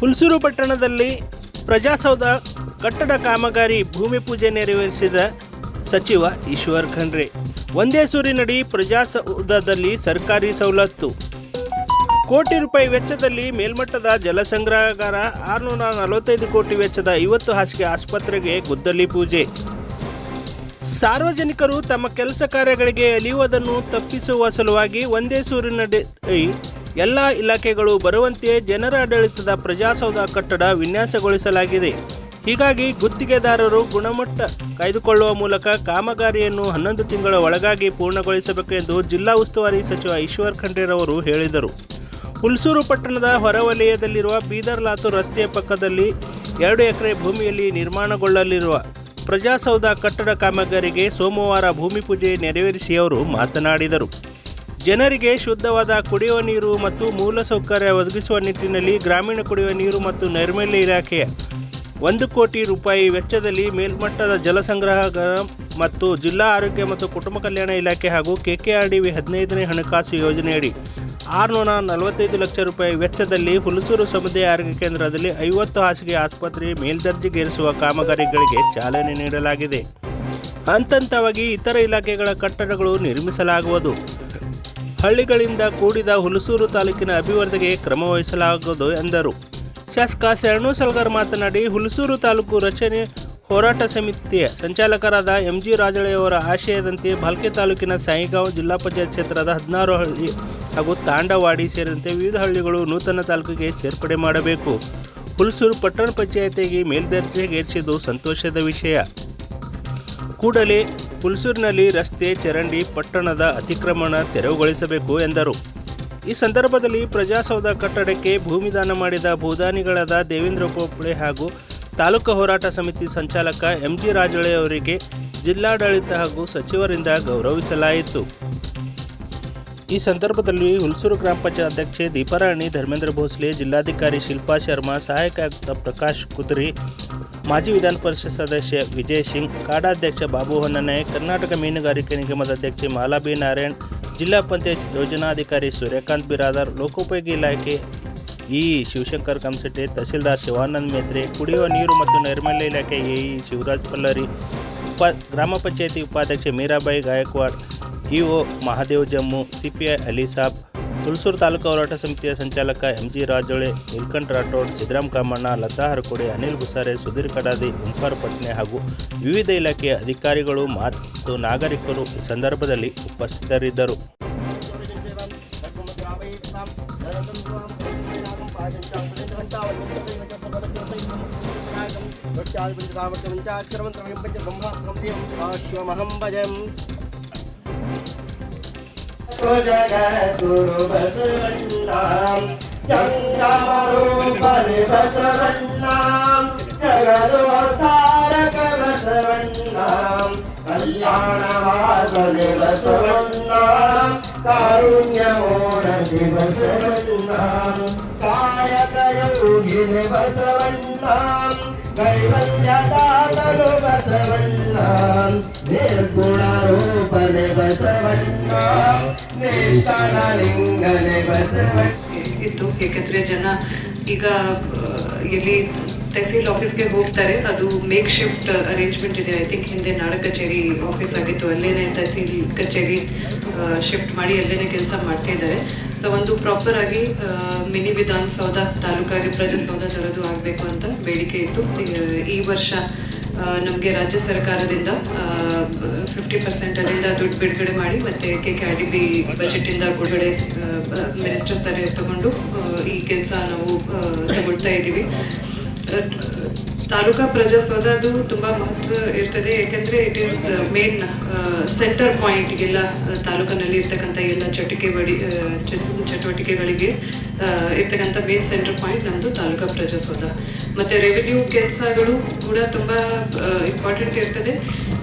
ಹುಲ್ಸೂರು ಪಟ್ಟಣದಲ್ಲಿ ಪ್ರಜಾಸೌಧ ಕಟ್ಟಡ ಕಾಮಗಾರಿ ಭೂಮಿ ಪೂಜೆ ನೆರವೇರಿಸಿದ ಸಚಿವ ಈಶ್ವರ್ ಖಂಡ್ರೆ. ಒಂದೇ ಸೂರಿನಡಿ ಪ್ರಜಾಸೌಧದಲ್ಲಿ ಸರ್ಕಾರಿ ಸವಲತ್ತು. ಕೋಟಿ ರೂಪಾಯಿ ವೆಚ್ಚದಲ್ಲಿ ಮೇಲ್ಮಟ್ಟದ ಜಲಸಂಗ್ರಹಗಾರ ಆರುನೂರ ನಲವತ್ತೈದು ಕೋಟಿ ವೆಚ್ಚದ ಐವತ್ತು ಹಾಸಿಗೆ ಆಸ್ಪತ್ರೆಗೆ ಗುದ್ದಲಿ ಪೂಜೆ. ಸಾರ್ವಜನಿಕರು ತಮ್ಮ ಕೆಲಸ ಕಾರ್ಯಗಳಿಗೆ ಅಲಿಯುವುದನ್ನು ತಪ್ಪಿಸುವ ಸಲುವಾಗಿ ಒಂದೇ ಸೂರಿನಡಿ ಎಲ್ಲ ಇಲಾಖೆಗಳು ಬರುವಂತೆ ಜನರ ಆಡಳಿತದ ಪ್ರಜಾಸೌಧ ಕಟ್ಟಡ ವಿನ್ಯಾಸಗೊಳಿಸಲಾಗಿದೆ. ಹೀಗಾಗಿ ಗುತ್ತಿಗೆದಾರರು ಗುಣಮಟ್ಟ ಕಾಯ್ದುಕೊಳ್ಳುವ ಮೂಲಕ ಕಾಮಗಾರಿಯನ್ನು ಹನ್ನೊಂದು ತಿಂಗಳ ಒಳಗಾಗಿ ಪೂರ್ಣಗೊಳಿಸಬೇಕೆಂದು ಜಿಲ್ಲಾ ಉಸ್ತುವಾರಿ ಸಚಿವ ಈಶ್ವರ್ ಖಂಡೇರವರು ಹೇಳಿದರು. ಹುಲ್ಸೂರು ಪಟ್ಟಣದ ಹೊರವಲಯದಲ್ಲಿರುವ ಬೀದರ್ ಲಾತೂರ್ ರಸ್ತೆಯ ಪಕ್ಕದಲ್ಲಿ ಎರಡು ಎಕರೆ ಭೂಮಿಯಲ್ಲಿ ನಿರ್ಮಾಣಗೊಳ್ಳಲಿರುವ ಪ್ರಜಾಸೌಧ ಕಟ್ಟಡ ಕಾಮಗಾರಿಗೆ ಸೋಮವಾರ ಭೂಮಿ ಪೂಜೆ ನೆರವೇರಿಸಿ ಅವರು ಮಾತನಾಡಿದರು. ಜನರಿಗೆ ಶುದ್ಧವಾದ ಕುಡಿಯುವ ನೀರು ಮತ್ತು ಮೂಲಸೌಕರ್ಯ ಒದಗಿಸುವ ನಿಟ್ಟಿನಲ್ಲಿ ಗ್ರಾಮೀಣ ಕುಡಿಯುವ ನೀರು ಮತ್ತು ನೈರ್ಮಲ್ಯ ಇಲಾಖೆಯ ಒಂದು ಕೋಟಿ ರೂಪಾಯಿ ವೆಚ್ಚದಲ್ಲಿ ಮೇಲ್ಮಟ್ಟದ ಜಲಸಂಗ್ರಹಗಾರ ಮತ್ತು ಜಿಲ್ಲಾ ಆರೋಗ್ಯ ಮತ್ತು ಕುಟುಂಬ ಕಲ್ಯಾಣ ಇಲಾಖೆ ಹಾಗೂ ಕೆಕೆಆರ್ಡಿವಿ ಹದಿನೈದನೇ ಹಣಕಾಸು ಯೋಜನೆಯಡಿ ಆರುನೂರ ನಲವತ್ತೈದು ಲಕ್ಷ ರೂಪಾಯಿ ವೆಚ್ಚದಲ್ಲಿ ಹುಲಸೂರು ಸಮುದಾಯ ಆರೋಗ್ಯ ಕೇಂದ್ರದಲ್ಲಿ ಐವತ್ತು ಹಾಸಿಗೆ ಆಸ್ಪತ್ರೆ ಮೇಲ್ದರ್ಜೆಗೇರಿಸುವ ಕಾಮಗಾರಿಗಳಿಗೆ ಚಾಲನೆ ನೀಡಲಾಗಿದೆ. ಹಂತಹಂತವಾಗಿ ಇತರ ಇಲಾಖೆಗಳ ಕಟ್ಟಡಗಳು ನಿರ್ಮಿಸಲಾಗುವುದು. ಹಳ್ಳಿಗಳಿಂದ ಕೂಡಿದ ಹುಲಸೂರು ತಾಲೂಕಿನ ಅಭಿವೃದ್ಧಿಗೆ ಕ್ರಮ ವಹಿಸಲಾಗುವುದು ಎಂದರು. ಶಾಸಕ ಶರಣು ಸಲ್ಗರ್ ಮಾತನಾಡಿ, ಹುಲಸೂರು ತಾಲೂಕು ರಚನೆ ಹೋರಾಟ ಸಮಿತಿಯ ಸಂಚಾಲಕರಾದ ಎಂ ಜಿ ರಾಜಳೆಯವರ ಆಶಯದಂತೆ ಭಾಲ್ಕೆ ತಾಲೂಕಿನ ಸಾಯಿಗಾಂವ್ ಜಿಲ್ಲಾ ಪಂಚಾಯತ್ ಕ್ಷೇತ್ರದ ಹದಿನಾರು ಹಳ್ಳಿ ಹಾಗೂ ತಾಂಡವಾಡಿ ಸೇರಿದಂತೆ ವಿವಿಧ ಹಳ್ಳಿಗಳು ನೂತನ ತಾಲೂಕಿಗೆ ಸೇರ್ಪಡೆ ಮಾಡಬೇಕು. ಹುಲಸೂರು ಪಟ್ಟಣ ಪಂಚಾಯತಿಗೆ ಮೇಲ್ದರ್ಜೆಗೇರಿಸಿದ್ದು ಸಂತೋಷದ ವಿಷಯ. ಕೂಡಲೇ ಹುಲ್ಸೂರಿನಲ್ಲಿ ರಸ್ತೆ ಚರಂಡಿ ಪಟ್ಟಣದ ಅತಿಕ್ರಮಣ ತೆರವುಗೊಳಿಸಬೇಕು ಎಂದರು. ಈ ಸಂದರ್ಭದಲ್ಲಿ ಪ್ರಜಾಸೌಧ ಕಟ್ಟಡಕ್ಕೆ ಭೂಮಿದಾನ ಮಾಡಿದ ಭೂದಾನಿಗಳಾದ ದೇವೇಂದ್ರ ಪೋಪಳೆ ಹಾಗೂ ತಾಲೂಕು ಹೋರಾಟ ಸಮಿತಿ ಸಂಚಾಲಕ ಎಂ ಜಿ ರಾಜೊಳೆ ಅವರಿಗೆ ಜಿಲ್ಲಾಡಳಿತ ಹಾಗೂ ಸಚಿವರಿಂದ ಗೌರವಿಸಲಾಯಿತು. ಈ ಸಂದರ್ಭದಲ್ಲಿ ಹುಲ್ಸೂರು ಗ್ರಾಮ ಪಂಚಾಯತ್ ಅಧ್ಯಕ್ಷೆ ದೀಪಾರಾಣಿ, ಧರ್ಮೇಂದ್ರ ಭೋಸ್ಲೆ, ಜಿಲ್ಲಾಧಿಕಾರಿ ಶಿಲ್ಪಾ ಶರ್ಮಾ, ಸಹಾಯಕ ಆಯುಕ್ತ ಪ್ರಕಾಶ್ ಕುದ್ರಿ ಮಾಜಿ ವಿಧಾನ ಪರಿಷತ್ ಸದಸ್ಯ ವಿಜಯ್ ಸಿಂಗ್, ಕಾಡಾಧ್ಯಕ್ಷ ಬಾಬು ಹೊನ್ನನೆ ಕರ್ನಾಟಕ ಮೀನುಗಾರಿಕೆ ನಿಗಮದ ಅಧ್ಯಕ್ಷೆ ಮಾಲಾಬಿ ನಾರಾಯಣ್, ಜಿಲ್ಲಾ ಪಂಚಾಯತ್ ಯೋಜನಾಧಿಕಾರಿ ಸೂರ್ಯಕಾಂತ್ ಬಿರಾದಾರ್, ಲೋಕೋಪಯೋಗಿ ಇಲಾಖೆ ಇಇ ಶಿವಶಂಕರ್ ಕಂಸಟ್ಟಿ, ತಹಸೀಲ್ದಾರ್ ಶಿವಾನಂದ್ ಮೇತ್ರೆ, ಕುಡಿಯುವ ನೀರು ಮತ್ತು ನೈರ್ಮಲ್ಯ ಇಲಾಖೆ ಎಇ ಶಿವರಾಜ್ ಪಲ್ಲರಿ, ಉಪ ಗ್ರಾಮ ಪಂಚಾಯತಿ ಉಪಾಧ್ಯಕ್ಷೆ ಮೀರಾಬಾಯಿ ಗಾಯಕ್ವಾಡ್ ಇಒ ಮಹಾದೇವ್ ಜಮ್ಮು ಸಿಪಿಐ ಅಲಿ ಸಾಬ್ ಹುಲ್ಸೂರು ತಾಲೂಕು ಹೋರಾಟ ಸಮಿತಿಯ ಸಂಚಾಲಕ ಎಂ ಜಿ ರಾಜೋಳೆ, ನೀಲ್ಕಂಠ ರಾಠೋಡ್ ಸಿದ್ದರಾಮ್ ಕಾಮಣ್ಣ, ಲತಾ ಹರಕೋಡೆ, ಅನಿಲ್ ಗುಸಾರೆ ಸುಧೀರ್ ಕಡಾದಿ ಓಂಕಾರ ಪಟ್ನೆ ಹಾಗೂ ವಿವಿಧ ಇಲಾಖೆಯ ಅಧಿಕಾರಿಗಳು ಮತ್ತು ನಾಗರಿಕರು ಈ ಸಂದರ್ಭದಲ್ಲಿ ಉಪಸ್ಥಿತರಿದ್ದರು. ಭಜಂ ಜಗದ್ಗುರು ಬಸವಣ್ಣಾಂ ಚಂದಮರೂಪನೆ ಬಸವಣ್ಣಾಂ ಜಗದೋದ್ಧಾರಕ ಬಸವಣ್ಣಾಂ ಕಲ್ಯಾಣವಾಸನೆ ಬಸವಣ್ಣಾಂ ಕಾರುಣ್ಯ ಮೂರತಿ ಬಸವಣ್ಣಾಂ ಕಾಯಕ ಯೋಗಿನೆ ಬಸವಣ್ಣಾಂ ಕೈವಲ್ಯದಾತನು ಬಸವಣ್ಣಾಂ ನಿರ್ಗುಣ ರೂಪನೆ ಬಸವಣ್ಣ ನೇತನಲಿಂಗನೆ ಬಸವಣ್ಣ ಇತ್ತು. ಏಕೆಂದ್ರೆ ಜನ ಈಗ ಎಲ್ಲಿ ತಹಸೀಲ್ ಆಫೀಸ್ಗೆ ಹೋಗ್ತಾರೆ. ಅದು ಮೇಕ್ ಶಿಫ್ಟ್ ಅರೇಂಜ್ಮೆಂಟ್ ಇದೆ. ಐ ಥಿಂಕ್ ಹಿಂದೆ ನಾಡ ಕಚೇರಿ ಆಫೀಸ್ ಆಗಿತ್ತು. ಅಲ್ಲೇನೆ ತಹಸೀಲ್ ಕಚೇರಿ ಶಿಫ್ಟ್ ಮಾಡಿ ಅಲ್ಲೇನೆ ಕೆಲಸ ಮಾಡ್ತಾ ಇದ್ದಾರೆ. ಸೊ ಒಂದು ಪ್ರಾಪರ್ ಆಗಿ ಮಿನಿ ವಿಧಾನಸೌಧ ತಾಲೂಕಾಗಿ ಪ್ರಜಾಸೌಧ ತರದು ಆಗಬೇಕು ಅಂತ ಬೇಡಿಕೆ ಇತ್ತು. ಈ ವರ್ಷ ನಮಗೆ ರಾಜ್ಯ ಸರ್ಕಾರದಿಂದ ಫಿಫ್ಟಿ ಪರ್ಸೆಂಟ್ ಅಲ್ಲಿಂದ ದುಡ್ಡು ಬಿಡುಗಡೆ ಮಾಡಿ ಮತ್ತೆ K K R D B budget ಇಂದ ಬಿಡುಗಡೆ ಮಿನಿಸ್ಟರ್ ಸರ್ ತಗೊಂಡು ಈ ಕೆಲಸ ನಾವು ತಗೊಳ್ತಾ ಇದ್ದೀವಿ ತಾಲೂಕಾ ಪ್ರಜಾಸೌಧ ಅದು ತುಂಬಾ ಮಹತ್ವ ಇರ್ತದೆ. ಯಾಕಂದ್ರೆ it is main centre point ಎಲ್ಲ ತಾಲೂಕಿನಲ್ಲಿ ಇರ್ತಕ್ಕಂಥ ಎಲ್ಲ ಚಟುವಟಿಕೆ ಚಟುವಟಿಕೆಗಳಿಗೆ ಇರ್ತಕ್ಕಂಥ ಮೇನ್ ಸೆಂಟರ್ ಪಾಯಿಂಟ್ ನಮ್ಮದು ತಾಲೂಕಾ ಪ್ರಜಾಸೌಧ ಮತ್ತೆ ರೆವಿನ್ಯೂ ಕೆಲಸಗಳು ಕೂಡ ತುಂಬ ಇಂಪಾರ್ಟೆಂಟ್ ಇರ್ತದೆ.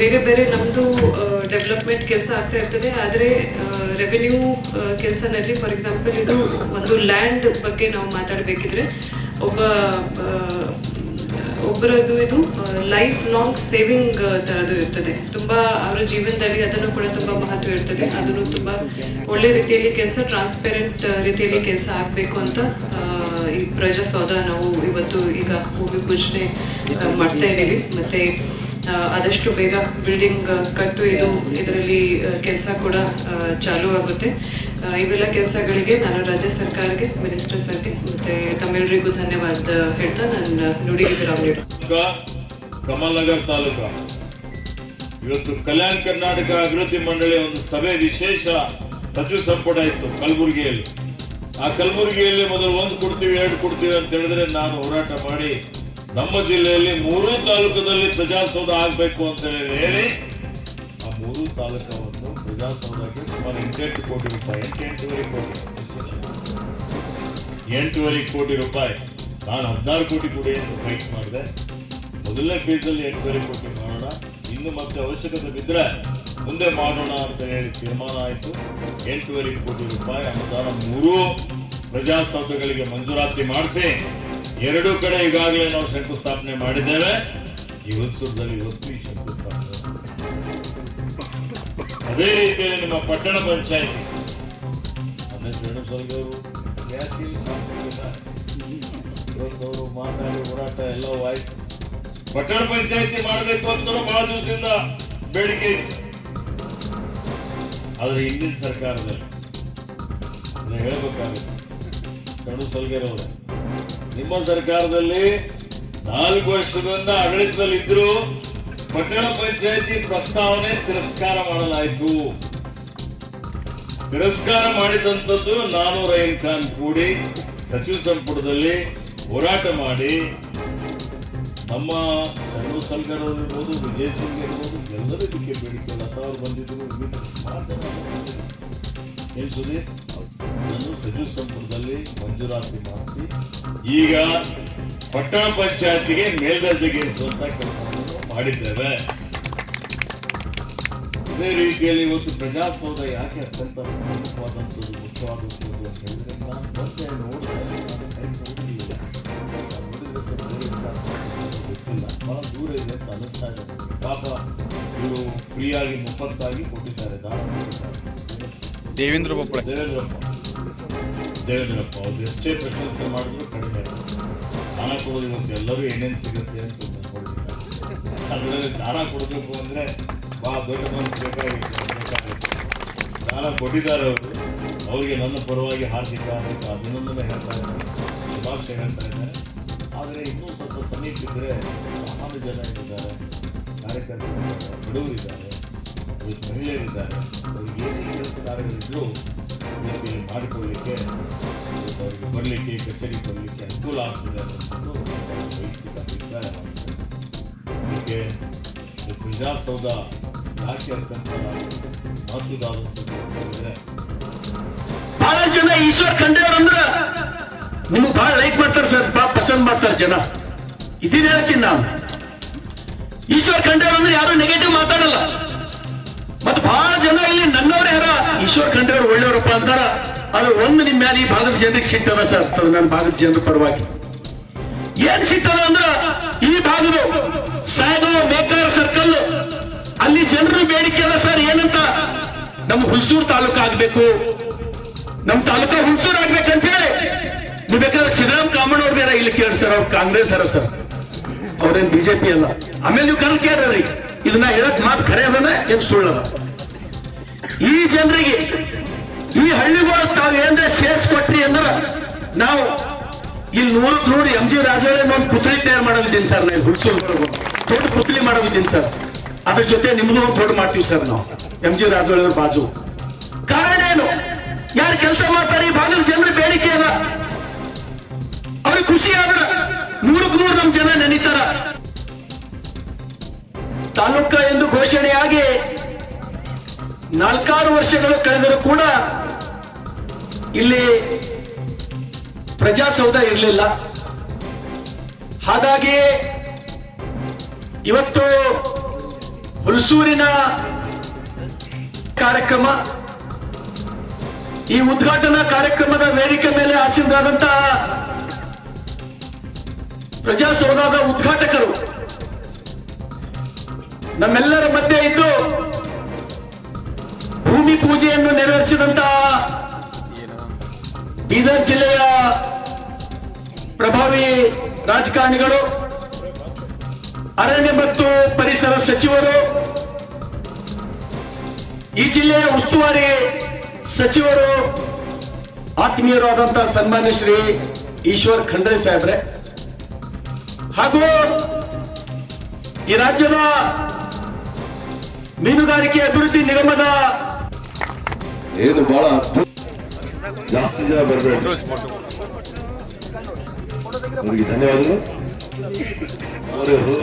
ಬೇರೆ ಬೇರೆ ನಮ್ಮದು ಡೆವಲಪ್ಮೆಂಟ್ ಕೆಲಸ ಆಗ್ತಾ ಇರ್ತದೆ. ಆದರೆ ರೆವಿನ್ಯೂ ಕೆಲಸನಲ್ಲಿ ಫಾರ್ ಎಕ್ಸಾಂಪಲ್ ಇದು ಒಂದು ಲ್ಯಾಂಡ್ ಬಗ್ಗೆ ನಾವು ಮಾತಾಡಬೇಕಿದ್ರೆ, ಒಬ್ಬ ಒಬ್ಬರದು ಇದು ಲೈಫ್ ಲಾಂಗ್ ಸೇವಿಂಗ್ ತರದು ಇರ್ತದೆ. ತುಂಬಾ ಅವರ ಜೀವನದಲ್ಲಿ ಅದನ್ನು ಕೂಡ ತುಂಬಾ ಮಹತ್ವ ಇರ್ತದೆ. ಅದನ್ನು ತುಂಬಾ ಒಳ್ಳೆ ರೀತಿಯಲ್ಲಿ ಕೆಲಸ ಟ್ರಾನ್ಸ್ಪೆರೆಂಟ್ ರೀತಿಯಲ್ಲಿ ಕೆಲಸ ಆಗಬೇಕು ಅಂತ ಈ ಪ್ರಜಾಸೌಧ ನಾವು ಇವತ್ತು ಈಗ ಭೂಮಿ ಪೂಜನೆ ಮಾಡ್ತಾ ಇದ್ದೀವಿ. ಮತ್ತೆ ಆದಷ್ಟು ಬೇಗ ಬಿಲ್ಡಿಂಗ್ ಕಟ್ಟು ಇದು, ಇದರಲ್ಲಿ ಕೆಲಸ ಕೂಡ ಚಾಲೂ ಆಗುತ್ತೆ. ಇವೆಲ್ಲ ಕೆಲಸಗಳಿಗೆ ನಾನು ರಾಜ್ಯ ಸರ್ಕಾರಕ್ಕೆ, ಮಿನಿಸ್ಟರ್ ಸರ್ಗೆ ಮತ್ತೆ ತಮ್ಮೆಲ್ಲರಿಗೂ ಧನ್ಯವಾದ ಹೇಳ್ತಾ ನನ್ನ ನುಡಿಗೆ ಕಮಲ್ನಗರ್ ತಾಲೂಕ. ಇವತ್ತು ಕಲ್ಯಾಣ ಕರ್ನಾಟಕ ಅಭಿವೃದ್ಧಿ ಮಂಡಳಿ ಒಂದು ಸಭೆ ವಿಶೇಷ ಸಚಿವ ಸಂಪುಟ ಇತ್ತು ಕಲಬುರಗಿಯಲ್ಲಿ. ಆ ಕಲಬುರಗಿಯಲ್ಲಿ ಮೊದಲು ಒಂದು ಕೊಡ್ತೀವಿ, ಎರಡು ಕೊಡ್ತೀವಿ ಅಂತ ಹೇಳಿದ್ರೆ ನಾನು ಹೋರಾಟ ಮಾಡಿ ನಮ್ಮ ಜಿಲ್ಲೆಯಲ್ಲಿ ಮೂರೂ ತಾಲೂಕದಲ್ಲಿ ಪ್ರಜಾಸೌಧ ಆಗ್ಬೇಕು ಅಂತ ಹೇಳಿ. ಮೂರೂ ತಾಲೂಕವನ್ನು ಪ್ರಜಾಸೌಧಕ್ಕೆ ಸುಮಾರು ಎಂಟೆಂಟು ಕೋಟಿ ರೂಪಾಯಿ ಎಂಟೆಂಟುವರೆ ಕೋಟಿ ಎಂಟೂವರೆ ಕೋಟಿ ರೂಪಾಯಿ. ನಾನು ಹದಿನಾರು ಕೋಟಿ ಕೂಡ ಅಂತ ಫೈಟ್ ಮಾಡಿದೆ. ಮೊದಲನೇ ಫೇಸಲ್ಲಿ ಎಂಟೂವರೆ ಕೋಟಿ ಮಾಡೋಣ. ಇನ್ನು ಮತ್ತೆ ಅವಶ್ಯಕತೆ ಬಿದ್ದರೆ ಮುಂದೆ ಮಾಡೋಣ ಅಂತ ಹೇಳಿ ತೀರ್ಮಾನ ಆಯಿತು. ಎಂಟೂವರೆ ಕೋಟಿ ರೂಪಾಯಿ ಅನುದಾನ ಮೂರೂ ಪ್ರಜಾಸೌಧಗಳಿಗೆ ಮಂಜೂರಾತಿ ಮಾಡಿಸಿ ಎರಡೂ ಕಡೆ ಈಗಾಗಲೇ ನಾವು ಶಂಕುಸ್ಥಾಪನೆ ಮಾಡಿದ್ದೇವೆ. ಈ ಉತ್ಸವದಲ್ಲಿ ಇವತ್ತು ಈ ಶಂಕುಸ್ಥಾಪನೆ. ಅದೇ ರೀತಿಯಲ್ಲಿ ನಿಮ್ಮ ಪಟ್ಟಣ ಪಂಚಾಯತಿ. ಯಾಕೆ ಇಲ್ಲಿ ಶಾಸಕರಿಲ್ಲ? ಇವತ್ತವರು ಮಾತಾಡಿ ಹೋರಾಟ ಎಲ್ಲವೂ ಆಯ್ತು. ಪಟ್ಟಣ ಪಂಚಾಯಿತಿ ಮಾಡಬೇಕು ಅಂತ ಬಹಳ ದಿವಸದಿಂದ ಬೇಡಿಕೆ ಇತ್ತು ಆದ್ರೆ ಹಿಂದಿನ ಸರ್ಕಾರದಲ್ಲಿ ಅದನ್ನ ಹೇಳ್ಬೇಕಾಗುತ್ತೆ. ಕಡು ಸಲ್ಗೇರವ್ರೆ, ನಿಮ್ಮ ಸರ್ಕಾರದಲ್ಲಿ ನಾಲ್ಕು ವರ್ಷದಿಂದ ಆಡಳಿತದಲ್ಲಿ ಇದ್ರು ಪಟ್ಟಣ ಪಂಚಾಯತಿ ಪ್ರಸ್ತಾವನೆ ತಿರಸ್ಕಾರ ಮಾಡಲಾಯಿತು. ತಿರಸ್ಕಾರ ಮಾಡಿದಂಥದ್ದು ನಾನು ರಹೀಂ ಖಾನ್ ಕೂಡಿ ಸಚಿವ ಸಂಪುಟದಲ್ಲಿ ಹೋರಾಟ ಮಾಡಿ. ನಮ್ಮ ಶರಣು ಸಲ್ಗರ್ ಇರ್ಬೋದು ವಿಜಯ್ ಸಿಂಗ್ ಇರ್ಬೋದು, ಎಲ್ಲರೂ ಇದಕ್ಕೆ ಬೇಡಿಕೆ ಲತಾ ಬಂದಿದ್ರು ಏನು ಸುದೀಪ್ ನಾನು ಸಚಿವ ಸಂಪುಟದಲ್ಲಿ ಮಂಜೂರಾತಿ ಮಾಡಿಸಿ, ಈಗ ಪಟ್ಟಣ ಪಂಚಾಯತಿಗೆ ಮೇಲ್ದರ್ಜೆಗೇರಿಸುವಂತ ಕೆಲಸವನ್ನು ಮಾಡಿದ್ದೇವೆ. ಇದೇ ರೀತಿಯಲ್ಲಿ ಇವತ್ತು ಪ್ರಜಾಸೌಧ ಯಾಕೆ ಅತ್ಯಂತ ಪ್ರಮುಖವಾದಂಥದ್ದು ಮುಖ್ಯವಾದಂಥದ್ದು ಅಂತ ಹೇಳಿದ್ರೆ ನಾನು ನೋಡಿದ್ರೆ ಗೊತ್ತಿಲ್ಲ. ಬಹಳ ದೂರ ಇದೆ ಅಂತ ಅನಿಸ್ತಾ ಇದೆ. ಪಾಪ ಇವರು ಫ್ರೀಯಾಗಿ ಮುಫತ್ತಾಗಿ ಕೊಟ್ಟಿದ್ದಾರೆ ದೇವೇಂದ್ರ ದೇವೇಂದ್ರಪ್ಪ. ದೇವೇಂದ್ರಪ್ಪ ಅವ್ರು ಎಷ್ಟೇ ಪ್ರಶಂಸೆ ಮಾಡಿದ್ರು ಕಡಿಮೆ. ಹಣ ಕೊಡೋದು ಇವತ್ತು ಎಲ್ಲರೂ ಏನೇನು ಸಿಗುತ್ತೆ ಅಂತ ಅದರಲ್ಲಿ ದಾನ ಕೊಡಬೇಕು ಅಂದರೆ ಭಾಳ ದೊಡ್ಡ ಮನಸ್ಸು ಬೇಕಾಗಿತ್ತು ದಾನ ಕೊಟ್ಟಿದ್ದಾರೆ ಅವರು. ಅವರಿಗೆ ನನ್ನ ಪರವಾಗಿ ಹಾರ್ದಿಕ ಅಂತ ಅಭಿನಂದನೆ ಹೇಳ್ತಾ ಇದ್ದಾರೆ. ಶುಭಾಶಯ ಹೇಳ್ತಾ ಇದ್ದಾರೆ. ಆದರೆ ಇನ್ನೂ ಸ್ವಲ್ಪ ಸಮೀಪ ಇದ್ದರೆ ಸಾಮಾನ್ಯ ಜನ ಇದ್ದಾರೆ, ಕಾರ್ಯಕರ್ತರು ಬಡವರಿದ್ದಾರೆ ಮಹಿಳೆಯರಿದ್ದಾರೆ, ಅವ್ರಿಗೆ ಏನೇ ಕೆಲಸ ಕಾರ್ಯಗಳಿದ್ರು ಇವತ್ತು ಇಲ್ಲಿ ಮಾಡಿಕೊಳ್ಳಿಕ್ಕೆ, ಅವರಿಗೆ ಬರಲಿಕ್ಕೆ ಕಚೇರಿ ಬರಲಿಕ್ಕೆ ಅನುಕೂಲ ಆಗ್ತದೆ ಅನ್ನೋದು ವೈಯಕ್ತಿಕ ಅಭಿಪ್ರಾಯವಾಗಿದೆ. ಈ ಪ್ರಜಾಸೌಧ ಯಾಕೆ ಅತ್ಯಂತ ಮಹತ್ವದಾದಂಥದ್ದು ಅಂತ ಹೇಳಿದ್ರೆ ಬಹಳ ಜನ ಈಶ್ವರ್ ಖಂಡೇವ್ರ ಅಂದ್ರ ನಿಮ್ಗೆ ಬಹಳ ಲೈಕ್ ಮಾಡ್ತಾರೆ ಸರ್ ಬಹಳ ಪಸಂದ್ ಮಾಡ್ತಾರೆ ಜನ. ಇದನ್ನ ಹೇಳ್ತೀನಿ ನಾನು. ಈಶ್ವರ್ ಅಂದ್ರೆ ಯಾರು ನೆಗೆಟಿವ್ ಮಾತಾಡಲ್ಲ. ಮತ್ ಬಹಳ ಜನ ಇಲ್ಲಿ ನನ್ನವ್ರು ಯಾರ? ಈಶ್ವರ್ ಖಂಡೇವ್ರು ಒಳ್ಳೆಯವರಪ್ಪ ಅಂತಾರ. ಅದು ಒಂದು ನಿಮ್ಮ ಮ್ಯಾಲೆ ಈ ಭಾಗದ ಜನರಿಗೆ ಸಿಟ್ಟದ ಸರ್ ನನ್ನ ಭಾಗದ ಜನರ ಪರವಾಗಿ. ಏನ್ ಸಿಗ್ತದ ಅಂದ್ರ ಈ ಭಾಗದ ಸಾಗೋ, ಮೇಕಾರ ಸರ್ಕಲ್ ಅಲ್ಲಿ ಜನರು ಬೇಡಿಕೆ ಅಲ್ಲ ಸರ್, ಏನಂತ? ನಮ್ಮ ಹುಲ್ಸೂರ್ ತಾಲೂಕು ಆಗ್ಬೇಕು. ನಮ್ ತಾಲೂಕ ಹುಲ್ಸೂರ್ ಆಗ್ಬೇಕಂತ ಹೇಳಿ ನೀವು ಬೇಕಾದ್ರೆ ಸಿದ್ದರಾಮ್ ಕಾಮಣ್ಣವ್ರು ಬೇರೆ ಇಲ್ಲಿ ಕೇಳಿ ಸರ್, ಅವ್ರು ಕಾಂಗ್ರೆಸ್ ಅರ ಸರ್. ಅವ್ರೇನ್ ಬಿಜೆಪಿ ಅಲ್ಲ. ಆಮೇಲೆ ನೀವು ಕರೆದು ಕೇಳ್ರಿ ಇದನ್ನ ಹೇಳಕ್ ಮಾತು ಖರೆ ಅದನ್ನ, ಏನ್ ಸುಳ್ಳದ ಈ ಜನರಿಗೆ ಈ ಹಳ್ಳಿಗಳ ತಾವು ಏನ್ರೆ ಸೇರ್ಸ್ ಕೊಟ್ರಿ ಅಂದ್ರ ನಾವು ಇಲ್ಲಿ ನೂರು ಎಂ ಜಿ ರಾಜೋಳೆ ಒಂದು ಪುತ್ಳಿ ತಯಾರು ಮಾಡೋದಿದ್ದೀನಿ ಸರ್, ನಾನು ಹುಡ್ಸೂರ್ ದೊಡ್ಡ ಪುತ್ಳಿ ಮಾಡೋದಿದ್ದೀನಿ ಸರ್. ಅದ್ರ ಜೊತೆ ನಿಮ್ದು ಒಂದು ದೊಡ್ಡ ಮಾಡ್ತೀವಿ ಸರ್ ನಾವು. ಎಂ ಜಿ ರಾಜೋಳೆ ಬಾಜು. ಕಾರಣ ಏನು? ಯಾರು ಕೆಲಸ ಮಾಡ್ತಾರೆ ಈ ಭಾಗದ ಜನರ ಬೇಡಿಕೆ ಅಲ್ಲ. ಅವ್ರಿಗೆ ಖುಷಿ ಆದ್ರ ನೂರಕ್ ನೂರು ನಮ್ ಜನ ನೆನೀತಾರ. ತಾಲೂಕ ಎಂದು ಘೋಷಣೆಯಾಗಿ ನಾಲ್ಕಾರು ವರ್ಷಗಳು ಕಳೆದರೂ ಕೂಡ ಇಲ್ಲಿ ಪ್ರಜಾಸೌಧ ಇರಲಿಲ್ಲ. ಹಾಗಾಗಿ ಇವತ್ತು ಹುಲ್ಸೂರಿನ ಕಾರ್ಯಕ್ರಮ, ಈ ಉದ್ಘಾಟನಾ ಕಾರ್ಯಕ್ರಮದ ವೇದಿಕೆ ಮೇಲೆ ಆಸೀನರಾದಂತಹ ಪ್ರಜಾಸೌಧದ ಉದ್ಘಾಟಕರು, ನಮ್ಮೆಲ್ಲರ ಮಧ್ಯೆ ಇದ್ದು ಭೂಮಿ ಪೂಜೆಯನ್ನು ನೆರವೇರಿಸಿದಂತಹ ಬೀದರ್ ಜಿಲ್ಲೆಯ ಪ್ರಭಾವಿ ರಾಜಕಾರಣಿಗಳು, ಅರಣ್ಯ ಮತ್ತು ಪರಿಸರ ಸಚಿವರು, ಈ ಜಿಲ್ಲೆಯ ಉಸ್ತುವಾರಿ ಸಚಿವರು, ಆತ್ಮೀಯರಾದಂತಹ ಸನ್ಮಾನ್ಯ ಶ್ರೀ ಈಶ್ವರ್ ಖಂಡ್ರೆ ಸಾಹೇಬ್ರೆ. ಹಾಗೂ ಈ ರಾಜ್ಯದ ಮೀನುಗಾರಿಕೆ ಅಭಿವೃದ್ಧಿ ನಿಗಮದ ಏನು ಬಹಳ ಜಾಸ್ತಿ ಜನ ಬರಬೇಕು. ಅವರಿಗೆ ಧನ್ಯವಾದಗಳು ಅವರೇ ಹೋದ